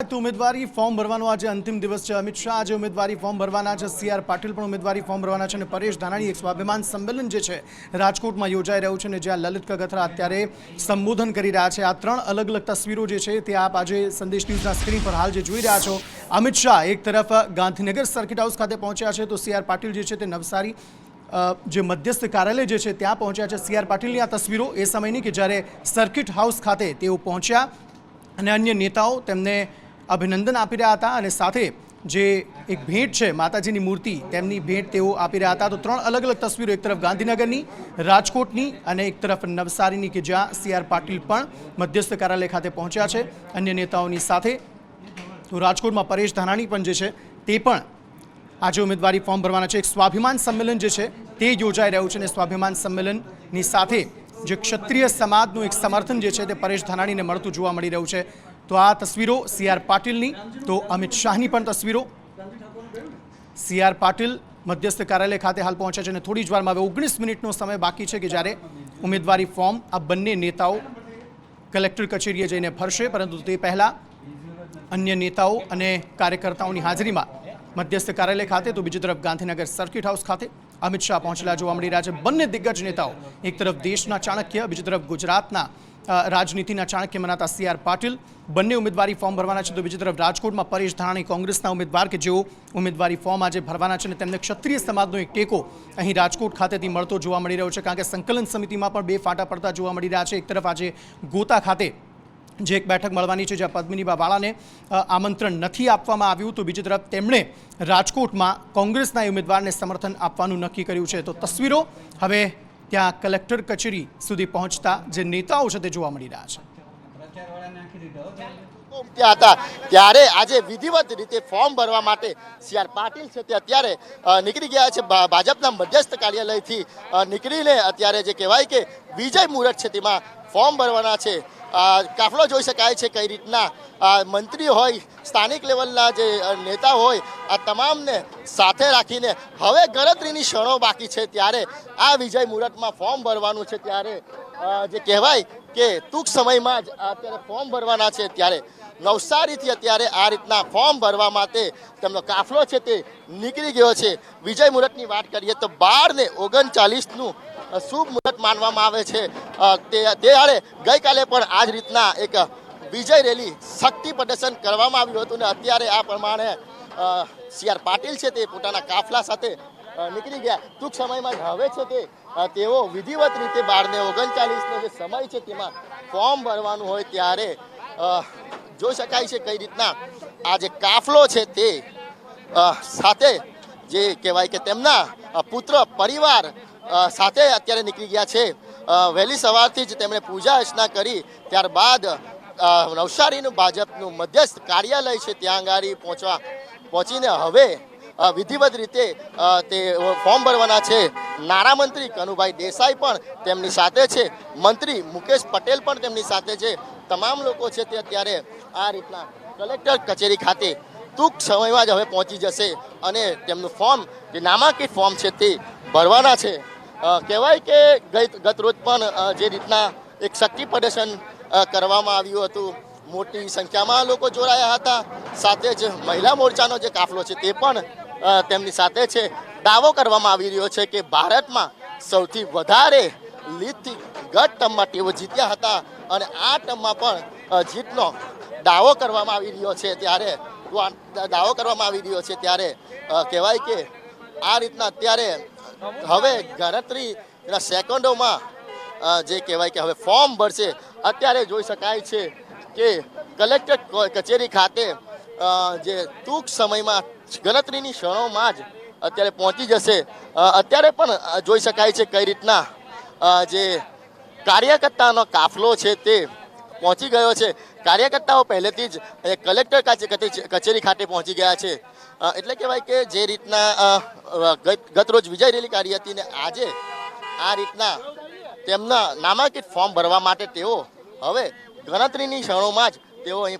ઉમેદવારી ફોર્મ ભરવાનો આજે અંતિમ દિવસ છે. અમિત શાહ આજે ઉમેદવારી ફોર્મ ભરવાના છે. સી આર પાટીલ પણ ઉમેદવારી ફોર્મ ભરવાના છે અને પરેશ ધાનાણી એક સ્વાભિમાન સંમેલન જે છે, રાજકોટમાં યોજાઈ રહ્યું છે અને જ્યાં લલિત કગથરા અત્યારે સંબોધન કરી રહ્યા છે. આ ત્રણ અલગ અલગ તસવીરો જે છે તે આપ આજે સંદેશ ન્યૂઝના સ્ક્રીન પર હાલ જે જોઈ રહ્યા છો. અમિત શાહ એક તરફ ગાંધીનગર સર્કિટ હાઉસ ખાતે પહોંચ્યા છે. તો સી આર પાટીલ જે છે તે નવસારી જે મધ્યસ્થ કાર્યાલય જે છે ત્યાં પહોંચ્યા છે. સી આર પાટીલની આ તસવીરો એ સમયની કે જ્યારે સર્કિટ હાઉસ ખાતે તેઓ પહોંચ્યા અને અન્ય નેતાઓ તેમને અભિનંદન આપી રહ્યા હતા અને સાથે જે એક ભેટ છે, માતાજીની મૂર્તિ, તેમની ભેટ તેઓ આપી રહ્યા હતા. તો ત્રણ અલગ અલગ તસવીરો એક તરફ ગાંધીનગરની રાજકોટની અને એક તરફ નવસારીની કે જ્યાં સી આર પાટીલ પણ મધ્યસ્થ કાર્યાલય ખાતે પહોંચ્યા છે. અન્ય નેતાઓની સાથે તો રાજકોટમાં પરેશ ધાનાણી પણ જે છે, તે પણ આજે ઉમેદવારી ફોર્મ ભરવાના છે. એક સ્વાભિમાન સંમેલન જે છે, તે યોજાઈ રહ્યું છે અને સ્વાભિમાન સંમેલનની સાથે જે ક્ષત્રિય સમાજનું એક સમર્થન જે છે, તે પરેશ ધાનાણીને મળતું જોવા મળી રહ્યું છે. તો આ તસવીરો સી આર પાટીલની, તો અમિત શાહની પણ તસવીરો. સી આર પાટીલ મધ્યસ્થ કાર્યાલય ખાતે હાલ પહોંચ્યા છે અને થોડી જ વારમાં હવે ઓગણીસ મિનિટનો સમય બાકી છે કે જ્યારે ઉમેદવારી ફોર્મ આ બંને નેતાઓ કલેક્ટર કચેરીએ જઈને ભરશે પરંતુ તે પહેલાં અન્ય નેતાઓ અને કાર્યકર્તાઓની હાજરીમાં મધ્યસ્થ કાર્યાલય ખાતે, તો બીજી તરફ ગાંધીનગર સર્કિટ હાઉસ ખાતે અમિત શાહ પહોંચેલા જોવા મળી રહ્યા છે. બંને દિગ્ગજ નેતાઓ એક તરફ દેશના ચાણક્ય, બીજી તરફ ગુજરાતના રાજનીતિના ચાણક્ય મનાતા સી આર પાટીલ. બંને ઉમેદવારી ફોર્મ ભરવાના છે તો બીજી તરફ રાજકોટમાં પરેશ ધાનાણી કોંગ્રેસના ઉમેદવાર કે જેઓ ઉમેદવારી ફોર્મ આજે ભરવાના છે અને તેમને ક્ષત્રિય સમાજનો એક ટેકો અહીં રાજકોટ ખાતેથી મળતો જોવા મળી રહ્યો છે કારણ કે સંકલન સમિતિમાં પણ બે ફાટા પડતા જોવા મળી રહ્યા છે. એક તરફ આજે ગોતા ખાતે જે એક બેઠક મળવાની છે જ્યાં પદ્મિનીબા વાળાને આમંત્રણ નથી આપવામાં આવ્યું તો બીજી તરફ તેમણે રાજકોટમાં કોંગ્રેસના ઉમેદવારને સમર્થન આપવાનું નક્કી કર્યું છે. તો તસવીરો હવે ત્યાં કલેક્ટર કચેરી સુધી પહોંચતા જે નેતાઓ છે તે જોવા મળી રહ્યા છે. ત્યારે આજે વિધિવત રીતે ફોર્મ ભરવા માટે સી આર પાટીલ છે તે અત્યારે નીકળી ગયા છે. ભાજપના મધ્યસ્થ કાર્યાલયથી નીકળીને અત્યારે જે કહેવાય કે વિજય મુહૂર્ત છે તેમાં ફોર્મ ભરવાના છે. કાફલો જોઈ શકાય છે કઈ રીતના મંત્રી હોય, સ્થાનિક લેવલના જે નેતા હોય, આ તમામને સાથે રાખીને હવે ગણતરીની ક્ષણો બાકી છે ત્યારે આ વિજય મુહૂર્તમાં ફોર્મ ભરવાનું છે ત્યારે જે કહેવાય કે ટૂંક સમયમાં જ અત્યારે ફોર્મ ભરવાના છે ત્યારે નવસારીથી અત્યારે આ રીતના ફોર્મ ભરવા માટે તેમનો કાફલો છે તે નીકળી ગયો છે. વિજય મુહૂર્તની વાત કરીએ તો બાર ને ઓગણચાલીસનું શુભ મુહૂર્ત માનવામાં આવે છે. તે ત્યારે ગઈકાલે પણ આ જ રીતના એક વિજય રેલી શક્તિ પ્રદર્શન કરવામાં આવ્યું હતું ને અત્યારે આ પ્રમાણે સી આર પાટીલ છે તે પોતાના કાફલા સાથે નીકળી ગયા. ટૂંક સમયમાં જ હવે છે તે તેઓ વિધિવત રીતે બારને ઓગણચાલીસનો જે સમય છે તેમાં ફોર્મ ભરવાનું હોય ત્યારે જોઈ શકાય છે કઈ રીતના આ જે કાફલો છે તે સાથે જે કહેવાય કે તેમના પુત્ર પરિવાર સાથે અત્યારે નીકળી ગયા છે. વહેલી સવારથી જ તેમણે પૂજા અર્ચના કરી, ત્યારબાદ નવસારીનું ભાજપનું મધ્યસ્થ કાર્યાલય છે ત્યાં આગળ પહોંચવા પહોંચીને હવે વિધિવત રીતે તે ફોર્મ ભરવાના છે. નાણામંત્રી કનુભાઈ દેસાઈ પણ તેમની સાથે છે. મંત્રી મુકેશ પટેલ પણ તેમની સાથે છે. તમામ લોકો છે તે અત્યારે આ રીતના કલેક્ટર કચેરી ખાતે ટૂંક સમયમાં જ હવે પહોંચી જશે અને તેમનું ફોર્મ, જે નામાંકિત ફોર્મ છે તે ભરવાના છે. કહેવાય કે ગત રોજ પણ જે રીતના એક શક્તિ પ્રદર્શન કરવામાં આવ્યું હતું. મોટી સંખ્યામાં લોકો જોડાયા હતા. સાથે જ મહિલા મોરચાનો જે કાફલો છે તે પણ તેમની સાથે છે. દાવો કરવામાં આવી રહ્યો છે કે ભારતમાં સૌથી વધારે લીડથી ગત ટર્મમાં તેઓ જીત્યા હતા અને આ ટર્મમાં પણ જીતનો દાવો કરવામાં આવી રહ્યો છે ત્યારે દાવો કરવામાં આવી રહ્યો છે ત્યારે કહેવાય કે આ રીતના અત્યારે હવે ગણતરીના સેકન્ડોમાં જે કહેવાય કે હવે ફોર્મ ભરશે, અત્યારે જોઈ શકાય છે કે કલેક્ટર કચેરી ખાતે જે ટૂંક સમયમાં ગણતરીની ક્ષણોમાં જ અત્યારે પહોંચી જશે. અત્યારે પણ જોઈ શકાય છે કઈ રીતના જે કાર્યકર્તાનો કાફલો છે તે પહોંચી ગયો છે. કાર્યકર્તાઓ પહેલેથી જ કલેક્ટર કાચે- કચે- કચેરી ખાતે પહોંચી ગયા છે. એટલે કહેવાય કે જે રીતના અ, અ, ગત ગત રોજ વિજય રેલી કાઢી હતી ને આજે આ રીતના તેમના નામાંકિત ફોર્મ ભરવા માટે તેઓ હવે ગણતરીની ક્ષણોમાં જ તેઓ અહીં